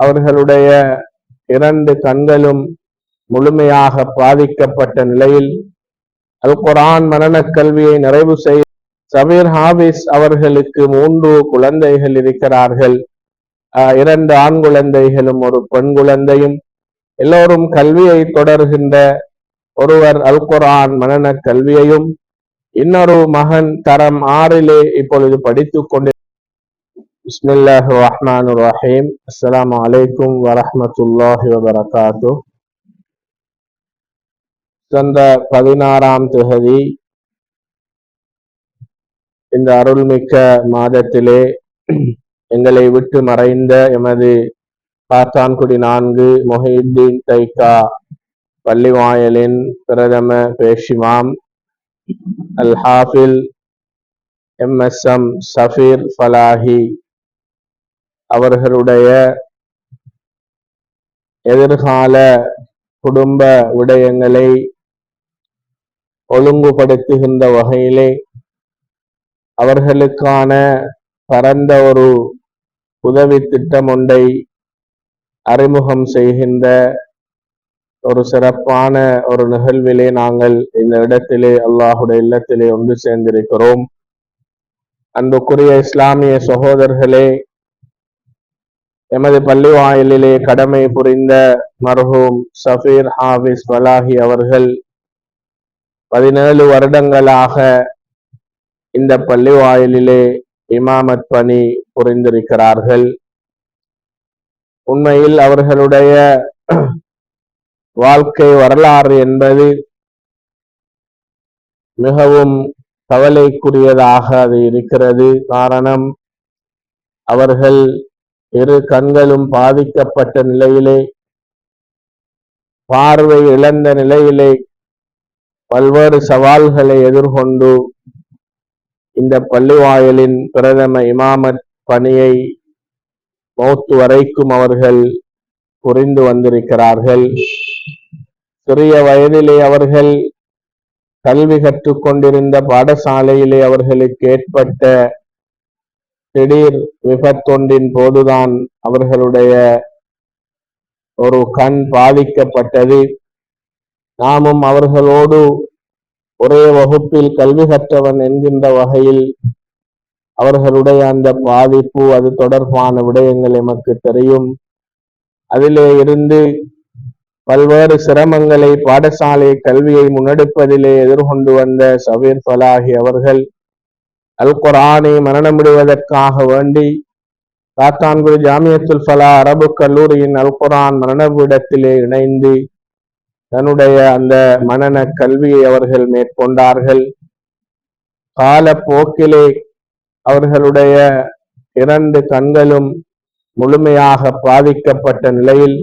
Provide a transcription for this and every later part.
அவர்களுடைய இரண்டு கண்களும் முழுமையாக பாதிக்கப்பட்ட நிலையில் அல் குரான் மரணக் கல்வியை நிறைவு செய்ய சமீர் ஹாபிஸ் அவர்களுக்கு மூன்று குழந்தைகள் இருக்கிறார்கள். ஆஹ் இரண்டு ஆண் குழந்தைகளும் ஒரு பெண் குழந்தையும். எல்லோரும் கல்வியை தொடர்கின்ற ஒருவர் அல் குரான் மனன கல்வியையும் இன்னொரு மகன் தரம் ஆறிலே இப்பொழுது படித்துக் கொண்டு بسم الله الرحمن الرحيم السلام عليكم ورحمة الله وبركاته சந்த பதினாறாம் தொகுதி இந்த அருள்மிக்க மாதத்திலே எங்களை விட்டு மறைந்த எமது காத்தான்குடி நான்கு மொஹியுத்தீன் தைக்கா பள்ளிவாயலின் பிரதம பேஷிமாம் அல் ஹாஃபில் M S M Safeer Falahi அவர்களுடைய எதிர்கால குடும்ப விடயங்களை ஒழுங்குபடுத்துகின்ற வகையிலே அவர்களுக்கான பரந்த ஒரு உதவி திட்டம் ஒன்றை அறிமுகம் செய்கின்ற ஒரு சிறப்பான ஒரு நிகழ்விலே நாங்கள் இந்த இடத்திலே அல்லாஹுடைய இல்லத்திலே ஒன்று சேர்ந்திருக்கிறோம். அன்புக்குரிய இஸ்லாமிய சகோதரர்களே எமது பள்ளி வாயிலிலே கடமை புரிந்த மர்ஹூம் சஃபீர் ஹாஃபிஸ் வலாஹி அவர்கள் பதினேழு வருடங்களாக இந்த பள்ளி வாயிலிலே இமாமத் பணி புரிந்திருக்கிறார்கள். உண்மையில் அவர்களுடைய வாழ்க்கை வரலாறு என்பது மிகவும் கவலைக்குரியதாக அது இருக்கிறது. காரணம் அவர்கள் இரு கண்களும் பாதிக்கப்பட்ட நிலையிலே பார்வை இழந்த நிலையிலே பல்வேறு சவால்களை எதிர்கொண்டு இந்த பள்ளிவாயலின் பிரதம இமாமத் பணியை மௌத்து வரைக்கும் அவர்கள் புரிந்து வந்திருக்கிறார்கள். சிறிய வயதிலே அவர்கள் கல்வி கற்றுக்கொண்டிருந்த பாடசாலையிலே அவர்களுக்கு ஏற்பட்ட திடீர் விபத்தொன்றின் போதுதான் அவர்களுடைய ஒரு கண் பாதிக்கப்பட்டது. நாமும் அவர்களோடு ஒரே வகுப்பில் கல்வி கற்றவன் என்கின்ற வகையில் அவர்களுடைய அந்த பாதிப்பு அது தொடர்பான விடயங்கள் எமக்கு தெரியும். அதிலே இருந்து பல்வேறு சிரமங்களை பாடசாலை கல்வியை முன்னெடுப்பதிலே எதிர்கொண்டு வந்த சபீர் ஃபலாஹி அவர்கள் அல் குரானை மரணமிடுவதற்காக வேண்டி காத்தான்குடி ஜாமியத்துல் ஃபலா அரபு கல்லூரியின் அல் குரான் மரணவிடத்திலே இணைந்து தன்னுடைய அந்த மனன கல்வியை அவர்கள் மேற்கொண்டார்கள். கால போக்கிலே அவர்களுடைய இரண்டு கண்களும் முழுமையாக பாதிக்கப்பட்ட நிலையில்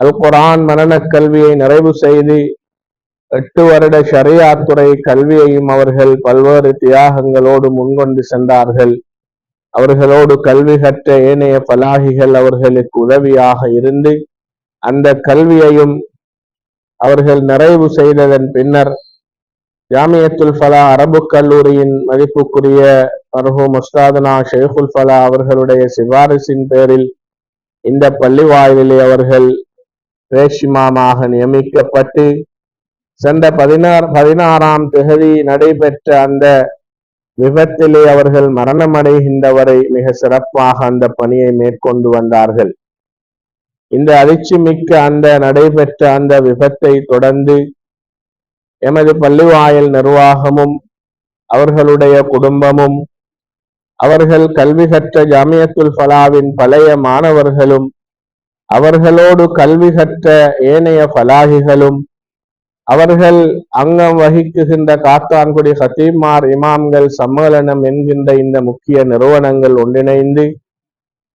அல் குரான் மனன கல்வியை நிறைவு செய்து எட்டு வருட ஷரியாத்துறை கல்வியையும் அவர்கள் பல்வேறு தியாகங்களோடு முன்கொண்டு சென்றார்கள். அவர்களோடு கல்வி கற்ற ஏனைய பலாகிகள் அவர்களுக்கு உதவியாக இருந்து அந்த கல்வியையும் அவர்கள் நிறைவு செய்ததன் பின்னர் ஜாமியத்துல் ஃபலா அரபு கல்லூரியின் மதிப்புக்குரிய மர்ஹூம் முஸ்தாதனா ஷேகுல் ஃபலா அவர்களுடைய சிபாரிசின் பேரில் இந்த பள்ளி வாயிலே அவர்கள் பேஷிமாமாக நியமிக்கப்பட்டு சென்ற பதினாறு பதினாறாம் திகதி நடைபெற்ற அந்த விபத்திலே அவர்கள் மரணமடைகின்றவரை மிக சிறப்பாக அந்த பணியை மேற்கொண்டு வந்தார்கள். இந்த அதிர்ச்சி மிக்க அந்த நடைபெற்ற அந்த விபத்தை தொடர்ந்து எமது பள்ளிவாயல் நிர்வாகமும் அவர்களுடைய குடும்பமும் அவர்கள் கல்வி கற்ற ஜாமியத்துல் ஃபலாவின் பழைய மாணவர்களும் அவர்களோடு கல்வி கற்ற ஏனைய ஃபலாகிகளும் அவர்கள் அங்கம் வகிக்குகின்ற காத்தான்குடி ஹத்தீமார் இமாம்கள் சம்மேளனம் என்கின்ற இந்த முக்கிய நிறுவனங்கள் ஒன்றிணைந்து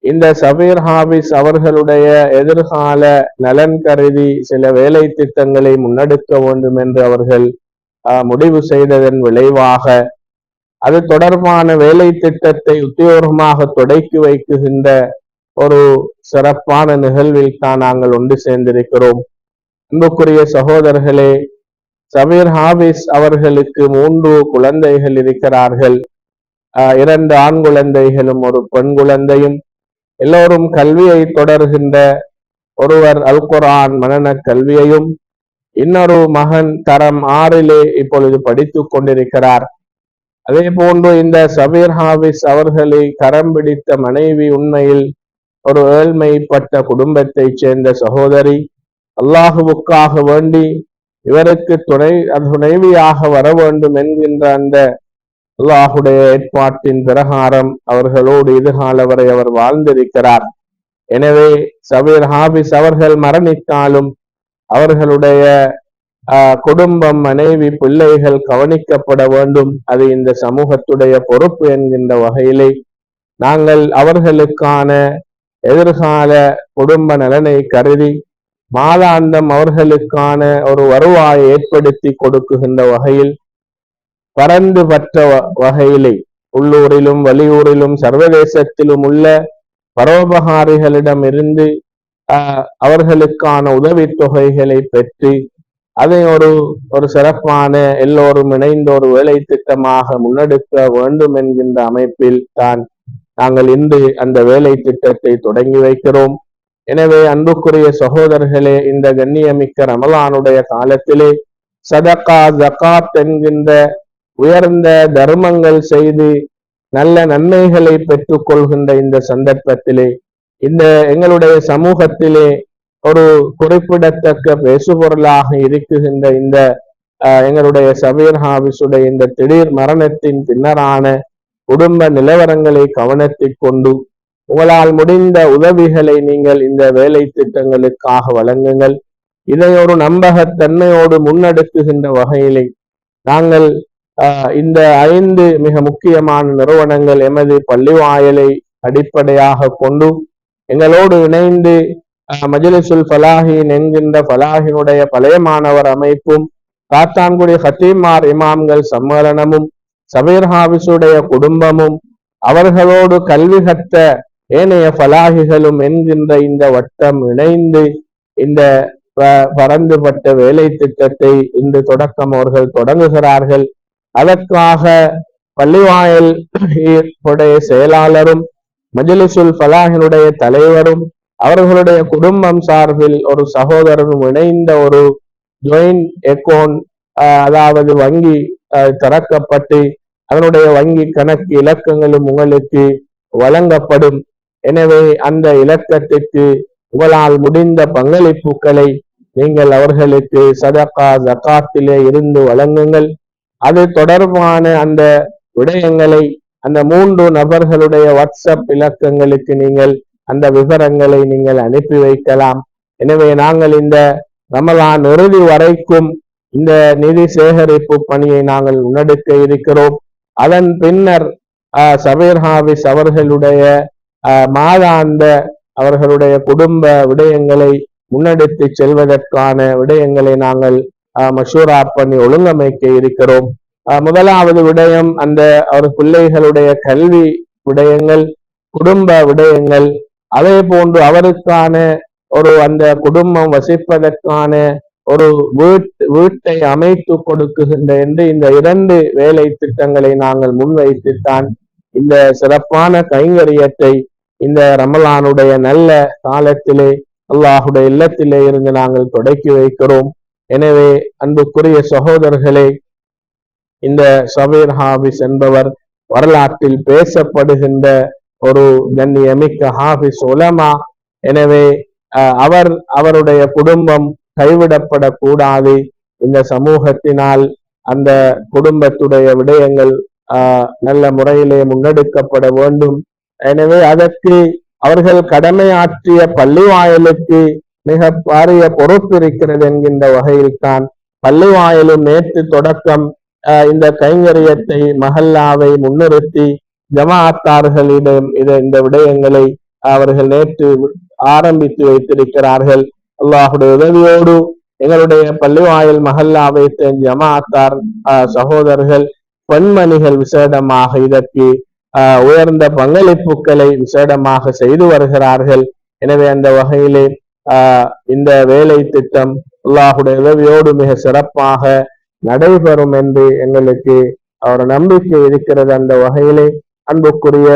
இந்த சபீர் ஹாபிஸ் அவர்களுடைய எதிர்கால நலன் கருதி சில வேலை திட்டங்களை முன்னெடுக்க வேண்டும் என்று அவர்கள் முடிவு செய்ததன் விளைவாக அது தொடர்பான வேலை திட்டத்தை உத்தியோகமாக தொடக்கி வைக்குகின்ற ஒரு சிறப்பான நிகழ்வில் தான் நாங்கள் ஒன்று சேர்ந்திருக்கிறோம். அன்புக்குரிய சகோதரர்களே சமீர் ஹாபிஸ் அவர்களுக்கு மூன்று குழந்தைகள் இருக்கிறார்கள். இரண்டு ஆண் குழந்தைகளும் ஒரு பெண் குழந்தையும். எல்லோரும் கல்வியை தொடர்கின்ற ஒருவர் அல் குர்ஆன் மனன கல்வியையும் இன்னொரு மகன் தரம் ஆறிலே இப்பொழுது படித்துக் கொண்டிருக்கிறார். அதே போன்று இந்த சபீர் ஹாபிஸ் அவர்களை கரம் பிடித்த மனைவி உண்மையில் ஒரு ஏழ்மைப்பட்ட குடும்பத்தைச் சேர்ந்த சகோதரி. அல்லாஹுவுக்காக வேண்டி இவருக்கு துணை துணைவியாக வர வேண்டும் என்கின்ற அந்த அல்லாஹுடைய ஏற்பாட்டின் பிரகாரம் அவர்களோடு இதுகால வரை அவர் வாழ்ந்திருக்கிறார். எனவே சபீர் ஹாபிஸ் அவர்கள் மரணித்தாலும் அவர்களுடைய குடும்பம் மனைவி பிள்ளைகள் கவனிக்கப்பட வேண்டும். அது இந்த சமூகத்துடைய பொறுப்பு என்கின்ற வகையிலே நாங்கள் அவர்களுக்கான எதிர்கால குடும்ப நலனை கருதி மாதாந்தம் அவர்களுக்கான ஒரு வருவாயை ஏற்படுத்தி கொடுக்குகின்ற வகையில் பரந்து பற்ற வகையிலே உள்ளூரிலும் வெளியூரிலும் சர்வதேசத்திலும் உள்ள பரோபகாரிகளிடம் இருந்து அவர்களுக்கான உதவி தொகைகளை பெற்று அதை ஒரு ஒரு சிறப்பான எல்லோரும் இணைந்த ஒரு வேலை திட்டமாக முன்னெடுக்க வேண்டும் என்கின்ற அமைப்பில் தான் நாங்கள் இன்று அந்த வேலை திட்டத்தை தொடங்கி வைக்கிறோம். எனவே அன்புக்குரிய சகோதரர்களே இந்த கண்ணியமிக்க ரமலானுடைய காலத்திலே சதகா ஜக்காத் என்கின்ற உயர்ந்த தர்மங்கள் செய்து நல்ல நன்மைகளை பெற்றுக் கொள்கின்ற இந்த சந்தர்ப்பத்திலே இந்த எங்களுடைய சமூகத்திலே ஒரு குறிப்பிடத்தக்க பேசுபொருளாக இருக்குகின்ற இந்த எங்களுடைய சபீர் ஹாபிஸுடைய இந்த திடீர் மரணத்தின் பின்னரான குடும்ப நிலவரங்களை கவனத்தில் கொண்டு உங்களால் முடிந்த உதவிகளை நீங்கள் இந்த வேலை திட்டங்களுக்காக வழங்குங்கள். இதை ஒரு நம்பகத்தன்மையோடு முன்னெடுக்குகின்ற வகையிலே நாங்கள் இந்த ஐந்து மிக முக்கியமான நிறுவனங்கள் எமது பள்ளிவாயலை அடிப்படையாக கொண்டு எங்களோடு இணைந்து மஜிலிசுல் ஃபலாஹின் என்கின்ற ஃபலாஹினுடைய பழைய மாணவர் அமைப்பும் காத்தான்குடி ஹத்தீமார் இமாம்கள் சம்மேளனமும் சபீர் ஹாபிஸுடைய குடும்பமும் அவர்களோடு கல்வி கற்ற ஏனைய பலாகிகளும் என்கின்ற இந்த வட்டம் இணைந்து இந்த பறந்துபட்ட வேலை திட்டத்தை இன்று தொடக்கம் அவர்கள் தொடங்குகிறார்கள். அதற்காக பள்ளிவாயல் செயலாளரும் மஜிலிசுல் ஃபலாஹினுடைய தலைவரும் அவர்களுடைய குடும்பம் சார்பில் ஒரு சகோதரரும் இணைந்த ஒரு ஜாயிண்ட் எக்கோன் அதாவது வங்கி திறக்கப்பட்டு அதனுடைய வங்கி கணக்கு இலக்கங்களும் உங்களுக்கு வழங்கப்படும். எனவே அந்த இலக்கத்திற்கு உங்களால் முடிந்த பங்களிப்புகளை நீங்கள் அவர்களுக்கு சதகா ஜக்காத்திலே இருந்து வழங்குங்கள். அது தொடர்பான அந்த விடயங்களை அந்த மூன்று நபர்களுடைய வாட்ஸ்அப் இலக்கங்களுக்கு நீங்கள் அந்த விவரங்களை நீங்கள் அனுப்பி வைக்கலாம். எனவே நாங்கள் இந்த ரமலான் இறுதி வரைக்கும் இந்த நிதி சேகரிப்பு பணியை நாங்கள் முன்னெடுக்க இருக்கிறோம். அதன் பின்னர் சபீர் ஹாபிஸ் அவர்களுடைய மாதாந்த அவர்களுடைய குடும்ப விடயங்களை முன்னெடுத்து செல்வதற்கான விடயங்களை நாங்கள் மஷூரா பண்ணி ஒழுங்கமைக்க இருக்கிறோம். முதலாவது விடயம் அந்த அவர் பிள்ளைகளுடைய கல்வி விடயங்கள் குடும்ப விடயங்கள் அதே போன்று அவருக்கான ஒரு அந்த குடும்பம் வசிப்பதற்கான ஒரு வீட்டை அமைத்து கொடுக்குகின்ற என்று இந்த இரண்டு வேலை திட்டங்களை நாங்கள் முன்வைத்துத்தான் இந்த சிறப்பான கைங்கரியத்தை இந்த ரமலானுடைய நல்ல காலத்திலே அல்லாஹுடைய இல்லத்திலே இருந்து நாங்கள் தொடக்கி வைக்கிறோம். எனவே அன்புக்குரிய சகோதரர்களே இந்த சபீர் ஹாபிஸ் என்பவர் வரலாற்றில் பேசப்படுகின்ற ஒரு கண்ணியமிக்க ஹாபிஸ் உலமா. எனவே அவர் அவருடைய குடும்பம் கைவிடப்படக்கூடாது. இந்த சமூகத்தினால் அந்த குடும்பத்துடைய விடயங்கள் நல்ல முறையிலே முன்னெடுக்கப்பட வேண்டும். எனவே அதற்கு அவர்கள் கடமை ஆற்றிய பள்ளி வாயலுக்கு மிக பாரிய பொறுப்பு இருக்கிறது என்கின்ற வகையில்தான் பள்ளி வாயிலும் நேற்று தொடக்கம் இந்த கைங்கரியத்தை மஹல்லாவை முன்னிறுத்தி ஜமாத்தார்களிடம் இதை இந்த விடயங்களை அவர்கள் நேற்று ஆரம்பித்து வைத்திருக்கிறார்கள். அல்லாஹுடைய உதவியோடு எங்களுடைய பள்ளிவாயல் மஹல்லாவை ஜமாத்தார் சகோதரர்கள் பெண்மணிகள் விசேடமாக இதற்கு உயர்ந்த பங்களிப்புகளை விசேடமாக செய்து வருகிறார்கள். எனவே அந்த வகையிலே இந்த வேலை திட்டம் அல்லாஹுடைய உதவியோடு மிக சிறப்பாக நடைபெறும் என்று எங்களுக்கு அவர் நம்பிக்கை இருக்கிறது. அந்த வகையிலே அன்புக்குரிய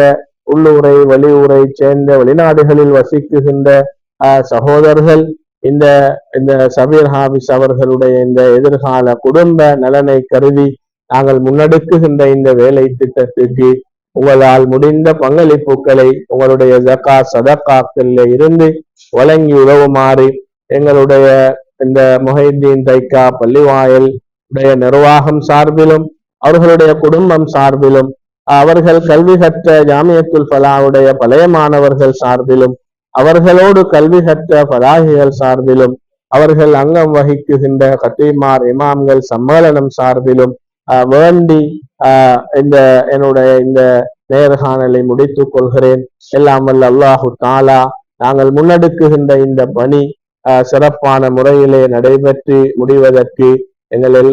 உள்ளூரை வெளியூரை சேர்ந்த வெளிநாடுகளில் வசிக்குகின்ற ஆஹ், சகோதரர்கள் இந்த இந்த சபீர் ஹாபிஸ் அவர்களுடைய இந்த எதிர்கால குடும்ப நலனை கருதி நாங்கள் முன்னெடுக்குகின்ற இந்த வேலை திட்டத்துக்கு உங்களால் முடிந்த பங்களிப்புகளை உங்களுடைய ஜக்கா சதக்காக்களில் இருந்து வழங்கி உதவுமாறு எங்களுடைய இந்த முஹைதீன் தைக்கா பள்ளிவாயல் உடைய நிர்வாகம் சார்பிலும் அவர்களுடைய குடும்பம் சார்பிலும் அவர்கள் கல்வி கற்ற ஜாமியத்துல் ஃபலாவுடைய பழைய மாணவர்கள் சார்பிலும் அவர்களோடு கல்வி கற்ற பதாகிகள் சார்பிலும் அவர்கள் அங்கம் வகிக்குகின்ற கத்தீமார் இமாம்கள் சம்மேளனம் சார்பிலும் ஆஹ் வேண்டி இந்த என்னுடைய இந்த நேர்காணலை முடித்துக் கொள்கிறேன். எல்லாம் வல்ல அல்லாஹு தாலா நாங்கள் முன்னெடுக்குகின்ற இந்த பணி சிறப்பான முறையிலே நடைபெற்று முடிவதற்கு எங்களில்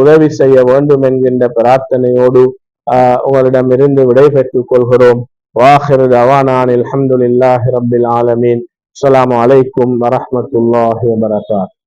உதவி செய்ய வேண்டும் என்கின்ற பிரார்த்தனையோடு ஆஹ் உங்களிடமிருந்து விடைபெற்றுக் கொள்கிறோம். வாஹிர் தவானான் அல்ஹம்துலில்லாஹி ரபில் ஆலமீன். அஸ்ஸலாமு அலைக்கும் வரமத்துல்லாஹி வபரகாத்துஹு